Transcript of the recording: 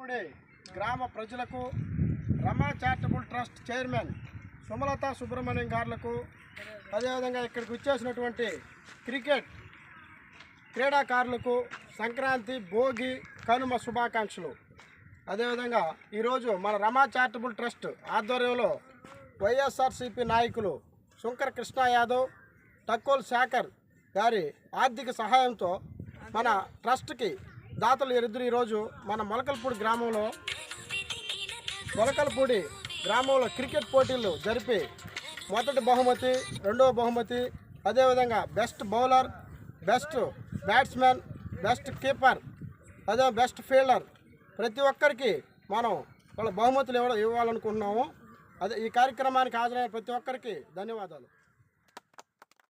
పూడి గ్రామ ప్రజలకు Rama charitable trust chairman Sumalatha Subrahmanyam గారులకు అదేవిధంగా ఇక్కడికి వచ్చేసినటువంటి క్రికెట్ క్రీడాకారులకు సంక్రాంతి భోగి కనుమ శుభాకాంక్షలు. అదేవిధంగా ఈరోజు మన రమా చారిటబుల్ ట్రస్ట్ ఆధ్వర్యంలో వైఎస్ఆర్సిపి నాయకులు శంకర్ కృష్ణ యాదవ్ టక్కోల్ శాఖర్ గారి ఆర్థిక సహాయంతో మన ట్రస్ట్కి దాతలు ఇద్దరు ఈరోజు మన మొలకల్పూడి గ్రామంలో. మొలకల్పూడి గ్రామంలో క్రికెట్ పోటీలు జరిపి మొదటి బహుమతి రెండవ బహుమతి అదేవిధంగా best bowler best batsmen best keeper అదే బెస్ట్ ఫీల్డర్ ప్రతి ఒక్కరికి మనం వాళ్ళ బహుమతులు ఇవ్వ ఇవ్వాలనుకుంటున్నాము. అదే ఈ కార్యక్రమానికి హాజరైన ప్రతి ఒక్కరికి ధన్యవాదాలు.